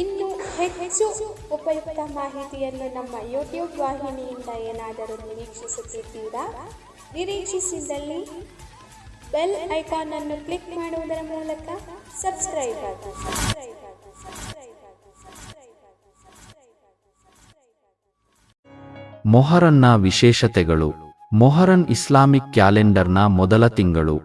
ಇನ್ನು ಹೆಚ್ಚು ಉಪಯುಕ್ತ ಮಾಹಿತಿಯನ್ನು ನಮ್ಮ ಯೂಟ್ಯೂಬ್ ವಾಹಿನಿಯಿಂದ ಏನಾದರೂ ನಿರೀಕ್ಷಿಸುತ್ತಿದ್ದೀರಾ? ನಿರೀಕ್ಷಿಸಿದಲ್ಲಿ ಬೆಲ್ ಐಕಾನ್ ಅನ್ನು ಕ್ಲಿಕ್ ಮಾಡುವುದರ ಮೂಲಕ ಆಗಿ ಆಗಿ ಆಗಿ ಸಬ್ಸ್ಕ್ರೈಬ್ ಆಗಿ ಸಬ್ಸ್ಕ್ರೈಬ್ ಆಗಿ. ಮೊಹರನ್ನ ವಿಶೇಷತೆಗಳು. ಮೊಹರನ್ ಇಸ್ಲಾಮಿಕ್ ಕ್ಯಾಲೆಂಡರ್ನ ಮೊದಲ ತಿಂಗಳು.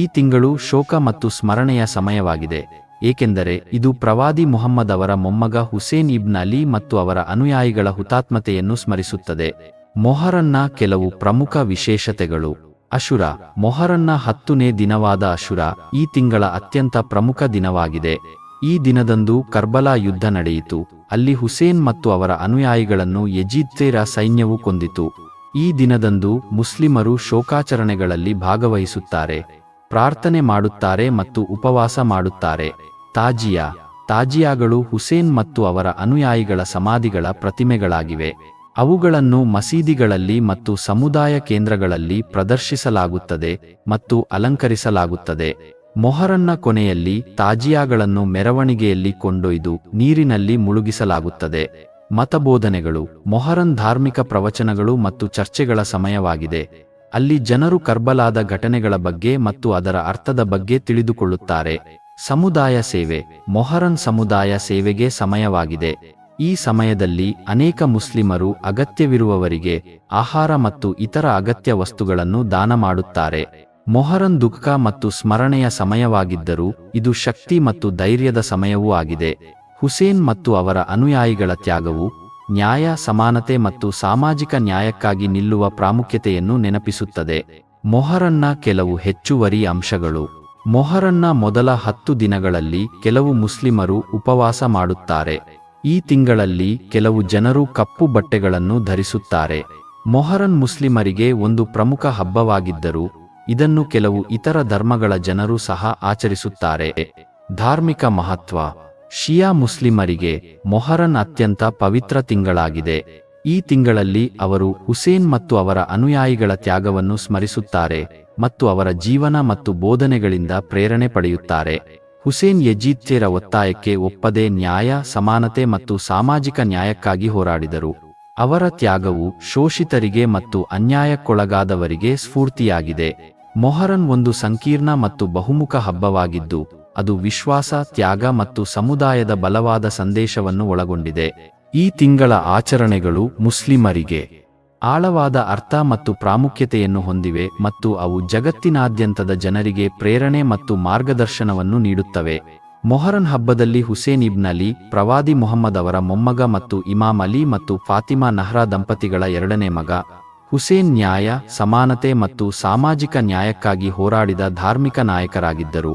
ಈ ತಿಂಗಳು ಶೋಕ ಮತ್ತು ಸ್ಮರಣೆಯ ಸಮಯವಾಗಿದೆ. ಏಕೆಂದರೆ ಇದು ಪ್ರವಾದಿ ಮೊಹಮ್ಮದ್ ಅವರ ಮೊಮ್ಮಗ ಹುಸೇನ್ ಇಬ್ನ್ ಅಲಿ ಮತ್ತು ಅವರ ಅನುಯಾಯಿಗಳ ಹುತಾತ್ಮತೆಯನ್ನು ಸ್ಮರಿಸುತ್ತದೆ. ಮೊಹರನ್ನ ಕೆಲವು ಪ್ರಮುಖ ವಿಶೇಷತೆಗಳು. ಅಶುರ, ಮೊಹರನ್ನ ಹತ್ತನೇ ದಿನವಾದ ಅಶುರ, ಈ ತಿಂಗಳ ಅತ್ಯಂತ ಪ್ರಮುಖ ದಿನವಾಗಿದೆ. ಈ ದಿನದಂದು ಕರ್ಬಲಾ ಯುದ್ಧ ನಡೆಯಿತು. ಅಲ್ಲಿ ಹುಸೇನ್ ಮತ್ತು ಅವರ ಅನುಯಾಯಿಗಳನ್ನು ಯಜೀದ್ತೇರ ಸೈನ್ಯವು ಕೊಂದಿತು. ಈ ದಿನದಂದು ಮುಸ್ಲಿಮರು ಶೋಕಾಚರಣೆಗಳಲ್ಲಿ ಭಾಗವಹಿಸುತ್ತಾರೆ. ಪ್ರಾರ್ಥನೆ ಮಾಡುತ್ತಾರೆ ಮತ್ತು ಉಪವಾಸ ಮಾಡುತ್ತಾರೆ. ತಾಜಿಯಾ, ತಾಜಿಯಾಗಳು ಹುಸೇನ್ ಮತ್ತು ಅವರ ಅನುಯಾಯಿಗಳ ಸಮಾಧಿಗಳ ಪ್ರತಿಮೆಗಳಾಗಿವೆ. ಅವುಗಳನ್ನು ಮಸೀದಿಗಳಲ್ಲಿ ಮತ್ತು ಸಮುದಾಯ ಕೇಂದ್ರಗಳಲ್ಲಿ ಪ್ರದರ್ಶಿಸಲಾಗುತ್ತದೆ ಮತ್ತು ಅಲಂಕರಿಸಲಾಗುತ್ತದೆ. ಮೊಹರನ್ನ ಕೊನೆಯಲ್ಲಿ ತಾಜಿಯಾಗಳನ್ನು ಮೆರವಣಿಗೆಯಲ್ಲಿ ಕೊಂಡೊಯ್ದು ನೀರಿನಲ್ಲಿ ಮುಳುಗಿಸಲಾಗುತ್ತದೆ. ಮತಬೋಧನೆಗಳು, ಮೊಹರನ್ ಧಾರ್ಮಿಕ ಪ್ರವಚನಗಳು ಮತ್ತು ಚರ್ಚೆಗಳ ಸಮಯವಾಗಿದೆ. ಅಲ್ಲಿ ಜನರು ಕರ್ಬಲಾದ ಘಟನೆಗಳ ಬಗ್ಗೆ ಮತ್ತು ಅದರ ಅರ್ಥದ ಬಗ್ಗೆ ತಿಳಿದುಕೊಳ್ಳುತ್ತಾರೆ. ಸಮುದಾಯ ಸೇವೆ ಮೊಹರನ್ ಸಮುದಾಯ ಸೇವೆಗೆ ಸಮಯವಾಗಿದೆ. ಈ ಸಮಯದಲ್ಲಿ ಅನೇಕ ಮುಸ್ಲಿಮರು ಅಗತ್ಯವಿರುವವರಿಗೆ ಆಹಾರ ಮತ್ತು ಇತರ ಅಗತ್ಯ ವಸ್ತುಗಳನ್ನು ದಾನ ಮಾಡುತ್ತಾರೆ. ಮೊಹರನ್ ದುಃಖ ಮತ್ತು ಸ್ಮರಣೆಯ ಸಮಯವಾಗಿದ್ದರೂ ಇದು ಶಕ್ತಿ ಮತ್ತು ಧೈರ್ಯದ ಸಮಯವೂ ಆಗಿದೆ. ಹುಸೇನ್ ಮತ್ತು ಅವರ ಅನುಯಾಯಿಗಳ ತ್ಯಾಗವು ನ್ಯಾಯ, ಸಮಾನತೆ ಮತ್ತು ಸಾಮಾಜಿಕ ನ್ಯಾಯಕ್ಕಾಗಿ ನಿಲ್ಲುವ ಪ್ರಾಮುಖ್ಯತೆಯನ್ನು ನೆನಪಿಸುತ್ತದೆ. ಮೊಹರನ್ನ ಕೆಲವು ಹೆಚ್ಚುವರಿ ಅಂಶಗಳು. ಮೊಹರನ್ನ ಮೊದಲ ಹತ್ತು ದಿನಗಳಲ್ಲಿ ಕೆಲವು ಮುಸ್ಲಿಮರು ಉಪವಾಸ ಮಾಡುತ್ತಾರೆ. ಈ ತಿಂಗಳಲ್ಲಿ ಕೆಲವು ಜನರು ಕಪ್ಪು ಬಟ್ಟೆಗಳನ್ನು ಧರಿಸುತ್ತಾರೆ. ಮೊಹರನ್ ಮುಸ್ಲಿಮರಿಗೆ ಒಂದು ಪ್ರಮುಖ ಹಬ್ಬವಾಗಿದ್ದರೂ, ಇದನ್ನು ಕೆಲವು ಇತರ ಧರ್ಮಗಳ ಜನರು ಸಹ ಆಚರಿಸುತ್ತಾರೆ. ಧಾರ್ಮಿಕ ಮಹತ್ವ. ಶಿಯಾ ಮುಸ್ಲಿಮರಿಗೆ ಮೊಹರನ್ ಅತ್ಯಂತ ಪವಿತ್ರ ತಿಂಗಳಾಗಿದೆ. ಈ ತಿಂಗಳಲ್ಲಿ ಅವರು ಹುಸೇನ್ ಮತ್ತು ಅವರ ಅನುಯಾಯಿಗಳ ತ್ಯಾಗವನ್ನು ಸ್ಮರಿಸುತ್ತಾರೆ ಮತ್ತು ಅವರ ಜೀವನ ಮತ್ತು ಬೋಧನೆಗಳಿಂದ ಪ್ರೇರಣೆ ಪಡೆಯುತ್ತಾರೆ. ಹುಸೇನ್ ಯಜೀತ್ಯರ ಒತ್ತಾಯಕ್ಕೆ ಒಪ್ಪದೆ ನ್ಯಾಯ, ಸಮಾನತೆ ಮತ್ತು ಸಾಮಾಜಿಕ ನ್ಯಾಯಕ್ಕಾಗಿ ಹೋರಾಡಿದರು. ಅವರ ತ್ಯಾಗವು ಶೋಷಿತರಿಗೆ ಮತ್ತು ಅನ್ಯಾಯಕ್ಕೊಳಗಾದವರಿಗೆ ಸ್ಫೂರ್ತಿಯಾಗಿದೆ. ಮೊಹರನ್ ಒಂದು ಸಂಕೀರ್ಣ ಮತ್ತು ಬಹುಮುಖ ಹಬ್ಬವಾಗಿದ್ದು ಅದು ವಿಶ್ವಾಸ, ತ್ಯಾಗ ಮತ್ತು ಸಮುದಾಯದ ಬಲವಾದ ಸಂದೇಶವನ್ನು ಒಳಗೊಂಡಿದೆ. ಈ ತಿಂಗಳ ಆಚರಣೆಗಳು ಮುಸ್ಲಿಮರಿಗೆ ಆಳವಾದ ಅರ್ಥ ಮತ್ತು ಪ್ರಾಮುಖ್ಯತೆಯನ್ನು ಹೊಂದಿವೆ ಮತ್ತು ಅವು ಜಗತ್ತಿನಾದ್ಯಂತದ ಜನರಿಗೆ ಪ್ರೇರಣೆ ಮತ್ತು ಮಾರ್ಗದರ್ಶನವನ್ನು ನೀಡುತ್ತವೆ. ಮೊಹರನ್ ಹಬ್ಬದಲ್ಲಿ ಹುಸೇನ್ ಇಬ್ನ್ ಅಲಿ, ಪ್ರವಾದಿ ಮೊಹಮ್ಮದ್ ಅವರ ಮೊಮ್ಮಗ ಮತ್ತು ಇಮಾಮ್ ಅಲಿ ಮತ್ತು ಫಾತಿಮಾ ನಹ್ರಾ ದಂಪತಿಗಳ ಎರಡನೇ ಮಗ. ಹುಸೇನ್ ನ್ಯಾಯ, ಸಮಾನತೆ ಮತ್ತು ಸಾಮಾಜಿಕ ನ್ಯಾಯಕ್ಕಾಗಿ ಹೋರಾಡಿದ ಧಾರ್ಮಿಕ ನಾಯಕರಾಗಿದ್ದರು.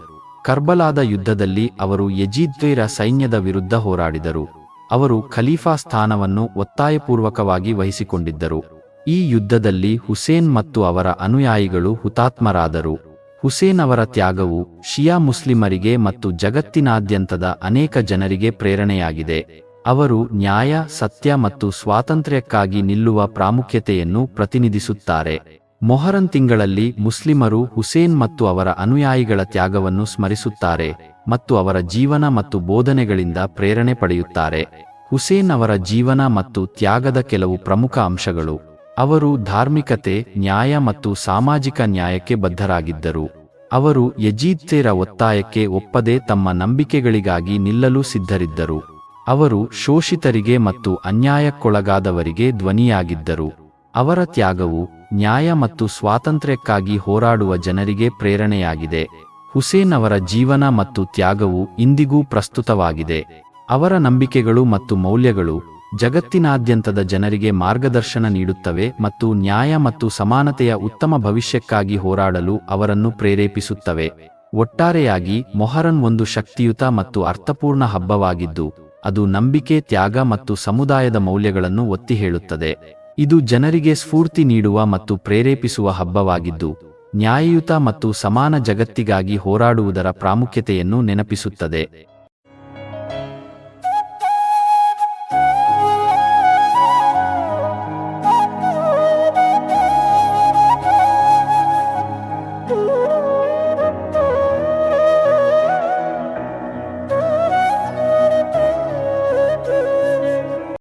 ಕರ್ಬಲಾದ ಯುದ್ಧದಲ್ಲಿ ಅವರು ಯಜೀದ್ವೇರ ಸೈನ್ಯದ ವಿರುದ್ಧ ಹೋರಾಡಿದರು. ಅವರು ಖಲೀಫಾ ಸ್ಥಾನವನ್ನು ಒತ್ತಾಯಪೂರ್ವಕವಾಗಿ ವಹಿಸಿಕೊಂಡಿದ್ದರು. ಈ ಯುದ್ಧದಲ್ಲಿ ಹುಸೇನ್ ಮತ್ತು ಅವರ ಅನುಯಾಯಿಗಳು ಹುತಾತ್ಮರಾದರು. ಹುಸೇನ್ ಅವರ ತ್ಯಾಗವು ಶಿಯಾ ಮುಸ್ಲಿಮರಿಗೆ ಮತ್ತು ಜಗತ್ತಿನಾದ್ಯಂತದ ಅನೇಕ ಜನರಿಗೆ ಪ್ರೇರಣೆಯಾಗಿದೆ. ಅವರು ನ್ಯಾಯ, ಸತ್ಯ ಮತ್ತು ಸ್ವಾತಂತ್ರ್ಯಕ್ಕಾಗಿ ನಿಲ್ಲುವ ಪ್ರಾಮುಖ್ಯತೆಯನ್ನು ಪ್ರತಿನಿಧಿಸುತ್ತಾರೆ. ಮೊಹರನ್ ತಿಂಗಳಲ್ಲಿ ಮುಸ್ಲಿಮರು ಹುಸೇನ್ ಮತ್ತು ಅವರ ಅನುಯಾಯಿಗಳ ತ್ಯಾಗವನ್ನು ಸ್ಮರಿಸುತ್ತಾರೆ ಮತ್ತು ಅವರ ಜೀವನ ಮತ್ತು ಬೋಧನೆಗಳಿಂದ ಪ್ರೇರಣೆ ಪಡೆಯುತ್ತಾರೆ. ಹುಸೇನ್ ಅವರ ಜೀವನ ಮತ್ತು ತ್ಯಾಗದ ಕೆಲವು ಪ್ರಮುಖ ಅಂಶಗಳು. ಅವರು ಧಾರ್ಮಿಕತೆ, ನ್ಯಾಯ ಮತ್ತು ಸಾಮಾಜಿಕ ನ್ಯಾಯಕ್ಕೆ ಬದ್ಧರಾಗಿದ್ದರು. ಅವರು ಯಜೀದ್ತೇರ ಒತ್ತಾಯಕ್ಕೆ ಒಪ್ಪದೆ ತಮ್ಮ ನಂಬಿಕೆಗಳಿಗಾಗಿ ನಿಲ್ಲಲು ಸಿದ್ಧರಿದ್ದರು. ಅವರು ಶೋಷಿತರಿಗೆ ಮತ್ತು ಅನ್ಯಾಯಕ್ಕೊಳಗಾದವರಿಗೆ ಧ್ವನಿಯಾಗಿದ್ದರು. ಅವರ ತ್ಯಾಗವು ನ್ಯಾಯ ಮತ್ತು ಸ್ವಾತಂತ್ರ್ಯಕ್ಕಾಗಿ ಹೋರಾಡುವ ಜನರಿಗೆ ಪ್ರೇರಣೆಯಾಗಿದೆ. ಹುಸೇನ್ ಅವರ ಜೀವನ ಮತ್ತು ತ್ಯಾಗವು ಇಂದಿಗೂ ಪ್ರಸ್ತುತವಾಗಿದೆ. ಅವರ ನಂಬಿಕೆಗಳು ಮತ್ತು ಮೌಲ್ಯಗಳು ಜಗತ್ತಿನಾದ್ಯಂತದ ಜನರಿಗೆ ಮಾರ್ಗದರ್ಶನ ನೀಡುತ್ತವೆ ಮತ್ತು ನ್ಯಾಯ ಮತ್ತು ಸಮಾನತೆಯ ಉತ್ತಮ ಭವಿಷ್ಯಕ್ಕಾಗಿ ಹೋರಾಡಲು ಅವರನ್ನು ಪ್ರೇರೇಪಿಸುತ್ತವೆ. ಒಟ್ಟಾರೆಯಾಗಿ ಮೊಹರನ್ ಒಂದು ಶಕ್ತಿಯುತ ಮತ್ತು ಅರ್ಥಪೂರ್ಣ ಹಬ್ಬವಾಗಿದ್ದು, ಅದು ನಂಬಿಕೆ, ತ್ಯಾಗ ಮತ್ತು ಸಮುದಾಯದ ಮೌಲ್ಯಗಳನ್ನು ಒತ್ತಿ ಹೇಳುತ್ತದೆ ಇದು ಜನರಿಗೆ ಸ್ಫೂರ್ತಿ ನೀಡುವ ಮತ್ತು ಪ್ರೇರೇಪಿಸುವ ಹಬ್ಬವಾಗಿದ್ದು ನ್ಯಾಯಯುತ ಮತ್ತು ಸಮಾನ ಜಗತ್ತಿಗಾಗಿ ಹೋರಾಡುವುದರ ಪ್ರಾಮುಖ್ಯತೆಯನ್ನು ನೆನಪಿಸುತ್ತದೆ.